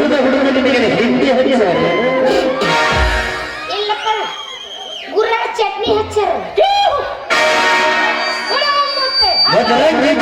ಹುಡುಗ ನಿನಗೆ ಹಿಂದಿ ಹಚ್ಚಾರ? ಇಲ್ಲಪ್ಪ. ಗುರ್ರ ಚಟ್ನಿ ಹಚ್ಚಾರ. ಮತ್ತೆ. ಮದರಂಗಿ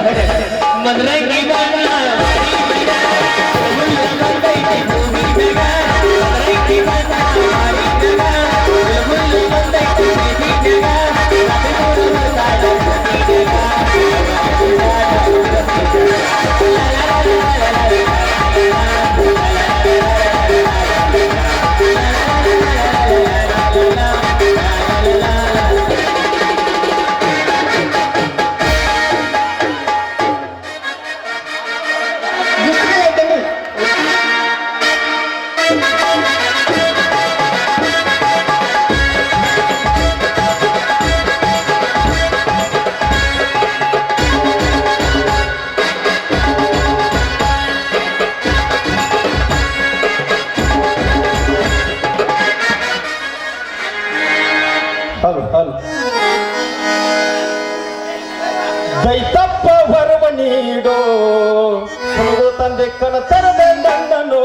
मधुरा की बात ದೈತಪ್ಪ ಬರುವ ನೀಡೋ. ತಂದೆ ಕಣ ತರದೆ ನೋಡು.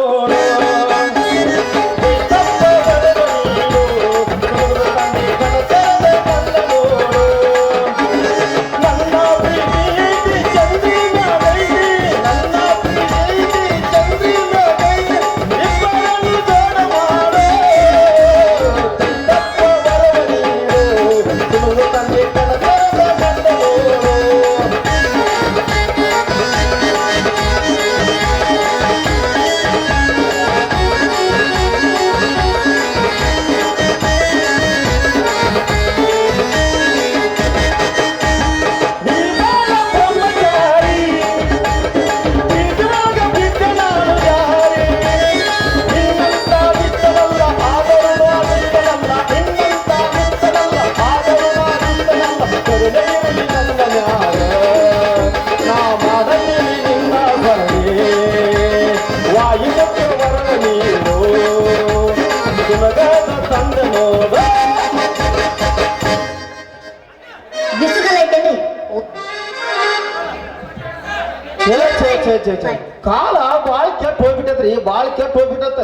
ಕಾಲ ಭಾಳ ಕೆಟ್ಟ ಹೋಗ್ಬಿಟ್ಟೈತ್ರಿ ಭಾಳ ಕೆಟ್ಟ ಹೋಗ್ಬಿಟ್ಟತ್ತ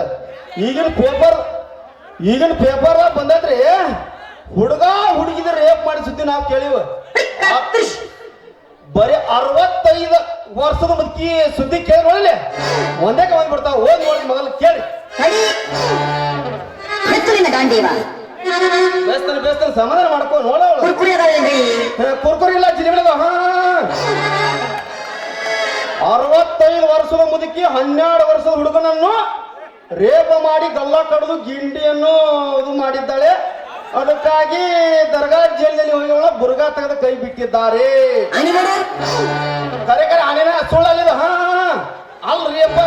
ಈಗಿನ ಪೇಪರ್ ಈಗಿನ ಪೇಪರ್ ಬಂದೈತ್ರಿ. ಹುಡುಗ ಹುಡುಗಿದ ರೇಪ್ ಮಾಡಿ ಸುದ್ದಿ ನಾವು ಕೇಳಿವ. ಬರೀ ಅರವತ್ತೈದು ವರ್ಷದ ಮುದುಕಿ ಸುದ್ದಿ ಕೇಳಿ ನೋಡಲಿ ಒಂದೇ ಬಿಡ್ತಾವ ಓದಿ ನೋಡಿ ಮಗಲ್ ಕೇಳಿ. ಬೇಸ್ತನ ಬೇಸ್ತನ ಸಮಾಧಾನ ಮಾಡ್ಕೊ ನೋಡವಳು ಕುರ್ಕುರಿ ಇಲ್ಲ ಜಿಲಿಬಿಡದ ಹಾ. ಅರವತ್ತೈದು ವರ್ಷದ ಮುದುಕಿ ಹನ್ನೆರಡು ವರ್ಷದ ಹುಡುಗನನ್ನು ರೇಪ ಮಾಡಿ ಗಲ್ಲ ಕಡಿದು ಗಿಂಡಿಯನ್ನು ಇದು ಮಾಡಿದ್ದಾಳೆ. ಅದಕ್ಕಾಗಿ ದರ್ಗಾ ಜೈಲಿನಲ್ಲಿ ಹೋಗಿ ಅವಳ ಬುರ್ಗಾ ತೆಗೆದು ಕೈ ಬಿಟ್ಟಿದ್ದಾರೆ. ಕರೆ ಕರೆ ಆನೇನ ಸುಳ್ಳಲ್ಲಿದ ಹಾ ಅಲ್ರಿಯಪ್ಪ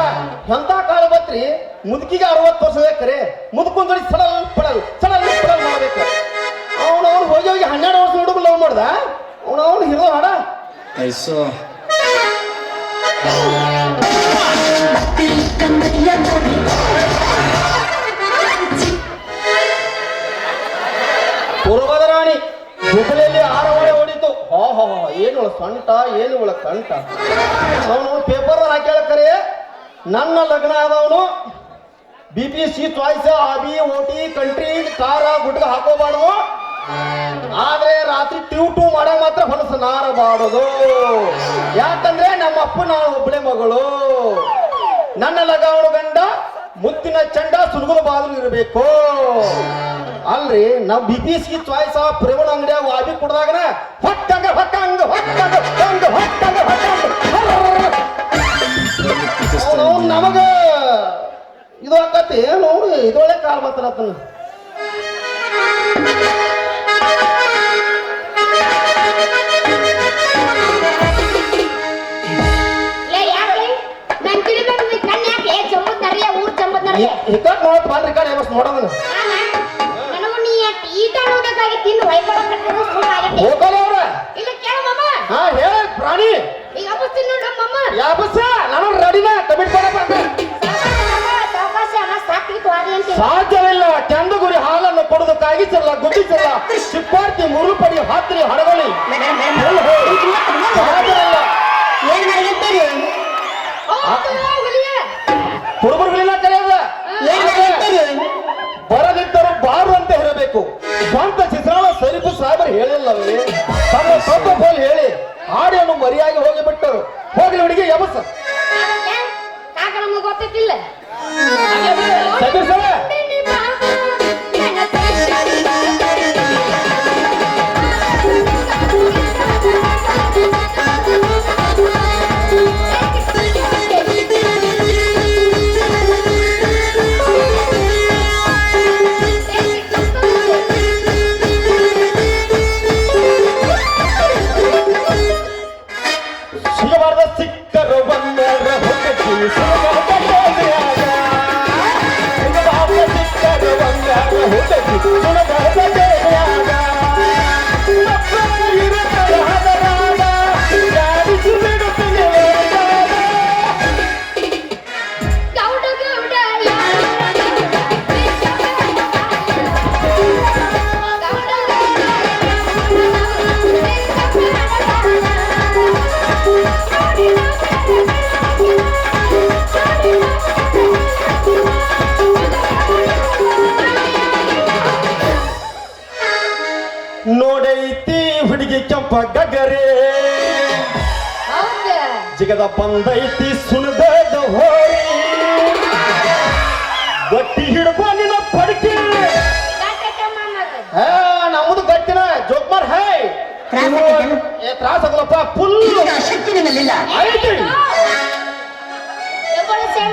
ಎಂತ ಕಾಲ ಬತ್ರಿ? ಮುದುಕಿಗೆ ಅರವತ್ತು ವರ್ಷ ಕರೆ. ಮುದುಕೊಂಡ್ ಸಡಲ್ ಪಡಲ್ ಸಡಲ್ ಪಡಲ್ ಮಾಡ್ಬೇಕು. ಅವನು ಅವ್ನು ಹೋಗಿ ಹೋಗಿ ಹನ್ನೆರಡು ವರ್ಷ ಹುಡುಗ ಲವ್ ಮಾಡ್ದ? ಅವನು ಅವ್ನು ಹಿರಿದ ಹಾಡ? ಐಸೋ. ಪೂರ್ವದ ರಾಣಿ ಗುಗಲಲ್ಲಿ ಆರು ಹೊಳೆ ಹೊಡಿತು ಹಾ ಹಾ ಏನು ಸಂಟ ಏನು ಒಳ ಅವನು ಪೇಪರ್ ಹಾಕ್ಯಾಳಕರೆ ನನ್ನ ಲಗ್ನ ಆದವನು ಬಿ ಪಿ ಸಿ ಚಾಯ್ಸ್ ಆಬಿ ಓಟಿ ಕಂಟ್ರಿ ಕಾರ ಗುಡ್ಗ ಹಾಕೋಬಾರ್ದು. ಆದ್ರೆ ರಾತ್ರಿ ಟ್ಯೂ ಟೂ ಮಾಡೋ ಮಾತ್ರ ಹೊಲಸು ನಾರಬಾರದು. ಯಾಕಂದ್ರೆ ನಮ್ಮ ಅಪ್ಪ ನಾವು ಒಬ್ಬಳೆ ಮಗಳು. ನನ್ನ ಲಗಾವಣ ಗಂಡ, ಮುತ್ತಿನ ಚಂಡ ಸುಡುಗದ ಬಾದ್ರು ಇರಬೇಕು. ಅಲ್ರಿ, ನಾವ್ ಬಿ ಪಿ ಸಿ ಚಾಯ್ಸ್ ಆ ಪ್ರೇಮಣ ಅಂಗಡಿಯಾಗ ವಾಜಿ ಕುಡ್ದಾಗನ ಹೊಟ್ಟಂಗ ಹೊಟ್ಟಂಗ ಹೊಟ್ಟಂಗ ಹೊಟ್ಟಂಗ ಹೊಟ್ಟಂಗ ಹೊಟ್ಟಂಗ. ನಮಗ ಇದು ಆಕತಿ. ಏನು ಇದೊಳ್ಳೆ ಕಾಲ್ ಬರ್ತಾರತನ ಲೇ ಯಾಕೆ ನನ್ ತಿಳಿಬೇಕು ನೀ ಕಣ್ಣ್ ಯಾಕೆ ಜಂಬದ್ ನರಿಯ ಊರ್ ಜಂಬದ್ ನರಿಯ ಹಿಕ್ಕಟ್ ನೋಡ್ ಬಾಲ್ ರಿಕಾರ್ಡ್ ಯಾವಸ್ ನೋಡೋದನ್ನ ಹೋಗಲ್ಲ ಅವ್ರ ಹಾ ಹೇಳ ಪ್ರಾಣಿ ಯಾಬಸ್ಸ ನಾನು ರೆಡಿನ ಕಮಿಟ್ ಅಂತ ಸಾಧ್ಯವಿಲ್ಲ ಚಂದ ಗುರಿ ಕೊಡುದು ಕಾಗಿಸಲ್ಲ ಗುಡ್ಡಿಸಲ್ಲ ಚಿಪ್ಪಾರ್ತಿ ಮುರುಪಡಿ ಹಾತ್ರಿ ಹಡಗಳಿ. ಹುಡುಗರುಗಳಿಲ್ಲ ಕರೆಯದ? ಬರದಿದ್ದರು ಬಾರು ಅಂತ ಹೇಳಬೇಕು ಸ್ವಂತ ಚಿತ್ರಾಳ ಸರಿಪು ಸಾಹೇಬರು ಹೇಳಿಲ್ಲ ತಮ್ಮ ತಪ್ಪ ಬೋಲ್ ಹೇಳಿ ಆಡಿಯನ್ನು ಮರಿಯಾಗಿ ಹೋಗಿಬಿಟ್ಟರು. ಹೋಗಲಿ ಹುಡುಗಿ ಯಮಸ್. ಗೊತ್ತಿಲ್ಲ ನೋಡೈತಿ ಹುಡುಗಿ ಕೆಂಪ ಗಗರೆ. ಜಿಗದ ಬಂದೈತಿ ಸುಣದ ಹೋರಿ. ಗಟ್ಟಿ ಹಿಡ್ಕೊ ನಿನ್ನ ಪಡ್ಕಿ. ಹೇ ನಮ್ಮದು ಗಟ್ಟಿನ ಜೋಕ್ಮಾರ್ ಹೇ? ಏ ತ್ರಾಸ ಆಗಲಪ್ಪ ಫುಲ್ ಐತಿ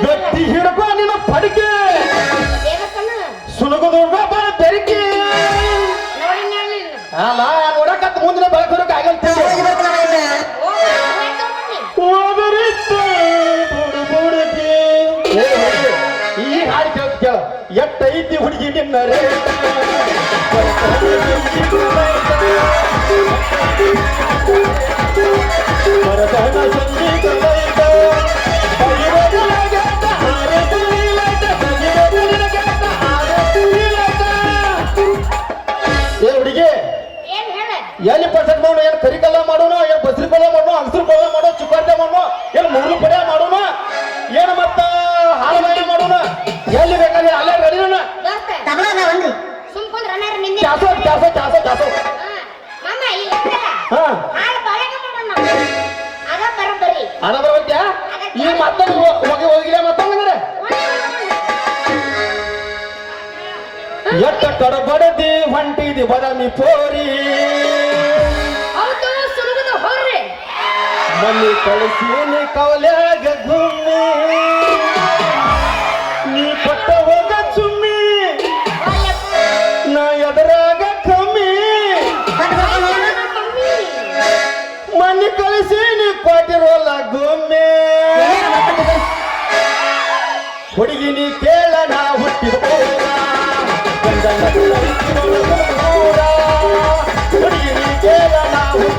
ಗಟ್ಟಿ ಹಿಡ್ಕೊ ನಿನ್ನ ಪಡ್ಕಿ. ಸುಣಗುದುರ್ಗ ಎಲ್ಲಿ ಪರ್ಸೆಂಟ್ ಮಾಡೋಣ ಏನು ಕರಿಕಲ್ಲ ಮಾಡೋಣ ಏನು ಬಸ್ರಿ ಪದ ಮಾಡೋಣ ಹಸಿರು ಪದ ಮಾಡೋಣ ಏನು ಮೂರು ಪದ ಮಾಡೋಣ ಏನು ಮತ್ತ ಹಾಲುಗಾಯ ಮಾಡೋಣ ಎಲ್ಲಿ ಬೇಕಾದ್ರೆ ಅಲ್ಲೇ ರೆಡಿ ತಬಲ ಅದಾವನ್ರಿ ಸುಮ್ಕೊಂಡ್ರ ಅನ್ನಾರ ನಿನ್ನೆ. ಚಾಸೋ ಚಾಸೋ ಚಾಸೋ ಚಾಸೋ. ಹಾ. ಮಾಮ ಇಲ್ಲ ಹಾ. ಹಾಳು ಬಾಳೆಗ ಮಾಡೋಣ ನಾವು. ಅದ ಬರಬರಿ ಅದ ಬರತ್ಯ ಈಗ ಮತ್ತೊಂದು ಹೋಗಿ ಹೋಗಿಲ್ಲ ಮತ್ತೊಂದ್ರೆ ಎಟ್ಟ ಕಡಬಡದಿ ಹೊಂಟಿದಿ ಬದಾಮಿ ಪೋರಿ. ಹೌದು ಸುರುಗುದು ಹೋರ್ರಿ. ಮಲ್ಲಿ ಕಳಿಸಿ ಕವಲ್ಯಾಗ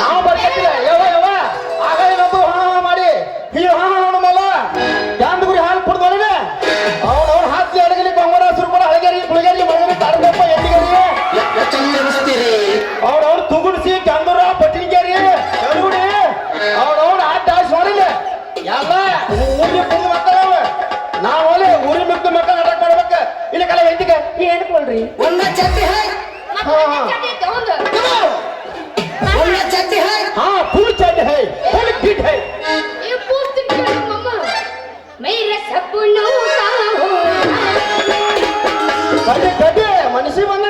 ನಾವು ಬರ್ಕತ್ತಿಲ್ಲ ಯಾವ ಯವ ಆಗ ಏನಂತ ಹಾ ಹಾ ಮಾಡಿ. ಈ ಹಣ ಮಲ್ಲ. ಯಾಂದ ಗುರಿ ಹಾಲು ಕುಡ್ದು ನನಗೆ ಅವ್ನ ಅವ್ನ ಹಾಕಿ ಅಡಗಲಿ ಬಂಗಾರ ಸುರ್ಬರ ಹಳಗೇರಿ ಕುಳಗೇರಿ ಮಗರಿ ತಾಡದಪ್ಪ ಎಲ್ಲಿಗೇರಿ ಅವ್ನ ಅವ್ನ ತುಗುಡ್ಸಿ ಕಂದೂರ ಪಟ್ಟಿಗೇರಿ ಕರುಗುಡಿ. ಅವ್ನ ಅವ್ನ ಆಟ ಸೋರಿಲ್ಲ ಎಲ್ಲ ಊರಿ ಕುಂದು ಮಕ್ಕಳ ಅವ ನಾವು ಅಲ್ಲಿ ಊರಿ ಮಿಕ್ಕ ಮಕ್ಕಳ ನಾಟಕ ಮಾಡ್ಬೇಕ. ಇಲ್ಲ ಕಲ ಎಂಟಿಗೆ? ಹೇಳ್ಕೊಳ್ರಿ ಒಂದ ಚಟ್ಟಿ ಹಾ ಹಾ, मनुष्य मंगल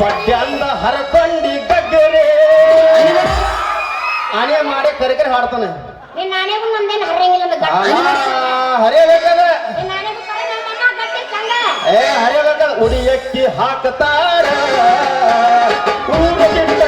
ಪಡ್ಯಾಂದ ಹರಕೊಂಡಿ ಗಡ್ಡರೆ ಆನೆ ಮಾಡಿ ಕರೆ ಹಾಡ್ತಾನೆ. ನೀನ್ ನಾನೇಗೂ ನಮ್ದೇನು ಹರಂಗಿಲ್ಲ ಒಂದು ಗಟ್ಟಿ ಹರಿಯಬೇಕದ. ಕರೆ ಏ ಹರಿಯಬೇಕದ. ಉಡಿಯಕ್ಕಿ ಹಾಕತಾರ. ಊರ ಬಿಟ್ಟ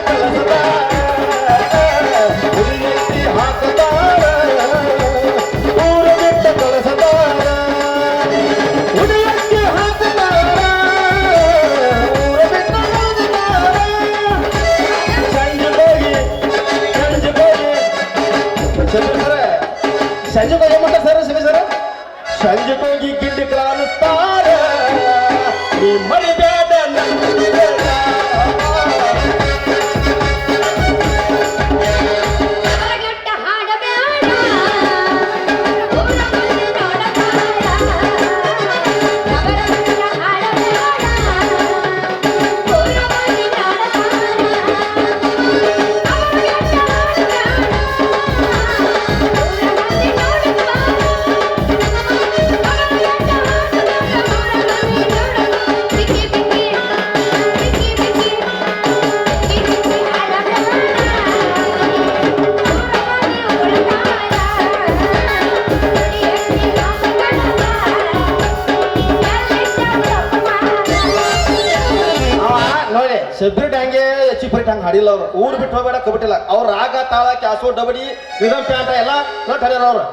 ನೋಡಿ ಸೆಬ್ರಿಟ್ ಹಂಗೆ ಹೆಚ್ಚಿ ಪೈಟ್ ಹಂಗೆ ಹಾಡಿಲ್ಲ ಅವ್ರು. ಊರು ಬಿಟ್ಟು ಹೋಗ್ಬೇಡ ಕಬಿಟ್ಟಿಲ್ಲ. ಅವ್ರ ರಾಗ ತಾಳ ಕ್ಯಾಸು ಡಬಡಿ ರಿದಮ್ ಪ್ಯಾಂಟ ಎಲ್ಲ ನೋಟ್ ಹರಿಯರ ಅವ್ರು.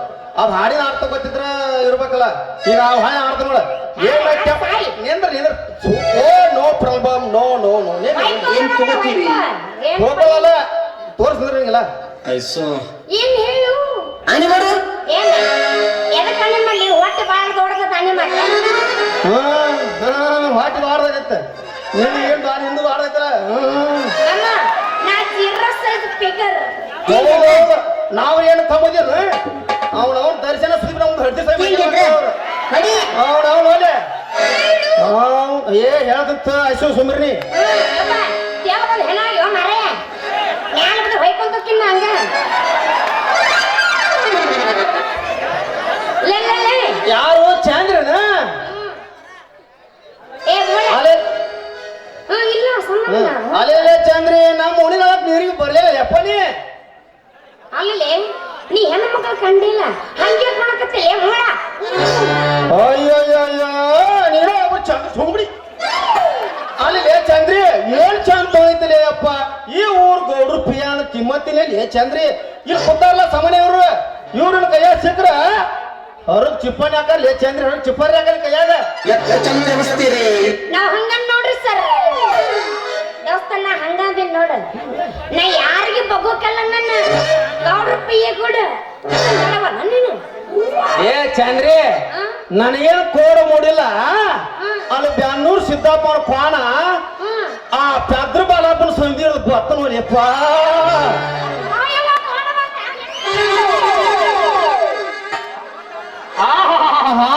ಅದು ಹಾಡಿನ ಅರ್ಥ ಗೊತ್ತಿದ್ರ ಇರ್ಬೇಕಲ್ಲ. ಈಗ ಆ ಹಾಡಿನ ಆಡ್ತಾ ನೋಡ. ಏನ್ ನಿಂದ್ರ ನಿಂದ್ರ. ಓ no problem no no no. ಏನ್ ತಗೋತೀರಿ? ಹೋಗಲ್ಲ ತೋರಿಸಿದ್ರೆ ಹಿಂಗಿಲ್ಲ ಐಸೋ. ಏನ್ ಹೇಳು? ಆನೆ ಮಾಡು. ಏನ್? ಎದಕ್ ಅಣೆ ಮಾಡ್ಲಿ ಹೊಟ್ಟೆ ಬಾಳ ದೊಡ್ಡದ ಮಾಡ್ಲಿ ಹಾ ಹಾ ಹಾಟಿ ಬಾಡ್ದಾಗತ್ತೆ ಏನು ನಿಂದು ಬಾಡ್ದೈತಲ್ಲ ಹ್ಮ್. ಅಮ್ಮ ನಾ ಸೈಜ್ ಫಿಗರ್ ನಾವು ಏನು ತಮ್ಮದಿರ ಅವನು ಅವ್ನ ದರ್ಶನ ಸುದ್ದಿ ನಮ್ದು ಹಡ್ತಿ ಹಿಂಗಿದ್ರೆ ಅವನು ಅವ್ನ ಅವ್ನ ಒಲೆ ಅವ್ನ್ ಏ ಹೇಳ್ದಂತ ಅಶೋ ಸುಮ್ರಿ ಹೊಯ್ಕೊಂತ ಹಂಗ. ಹೆಣ್ಣು ಮಕ್ಕಳು ಕಂಡಿಲ್ಲ. ಹಂಗೆ ಮಾಡಕತ್ತೆ ಮೂಳ ಅಯ್ಯಯ್ಯಯ್ಯ ನೀನು ಒಬ್ಬ ಚಂದ ಸುಮ್ಬಿಡಿ ಅಲ್ಲಿ ಲೇ ಚಂದ್ರಿ ಏನ್ ಚಂದ ತೊಳಿತಿಲ್ಲ ಅಪ್ಪ? ಈ ಊರ್ ಗೌಡ್ರು ಪಿಯಾನ ಕಿಮ್ಮತ್ತಿನ ಲೇ ಚಂದ್ರಿ. ಇಲ್ಲಿ ಕೂತಾರಲ್ಲ ಸಮನೆ ಇವ್ರು ಇವ್ರನ್ನ ಕೈಯಾಗ ಸಿಕ್ಕ್ರ ಹೊರಗ್ ಚಿಪ್ಪನ್ ಹಾಕ ಲೇ ಚಂದ್ರಿ ಹೊರಗ್ ಚಿಪ್ಪರಿ ಹಾಕಲಿ ಕೈಯಾಗ ನಾವ್ ಹಂಗನ್ ನೋಡ ನಾ ಯಾರಿಗೆ ಬಗ್ಗೋಕಲ್ಲ ನನ್ನ? ಸಾವಿರ ರೂಪಾಯಿ ಕೊಡ. ನೀನು? ಏ ಚಂದ್ರಿ ನನಗೇನು ಕೋಡ ಮೂಡಿಲ್ಲ? ಅಲ್ಲಿ ಬ್ಯಾನೂರ್ ಸಿದ್ದಪ್ಪ ಅವ್ರ ಕ್ವಾಣ ಆ ಪೆದ್ರ ಬಾಲಪ್ಪನ ಸಂಧಿ ಗೊತ್ತ ನೋಡಿಯಪ್ಪ ಆಹಾ.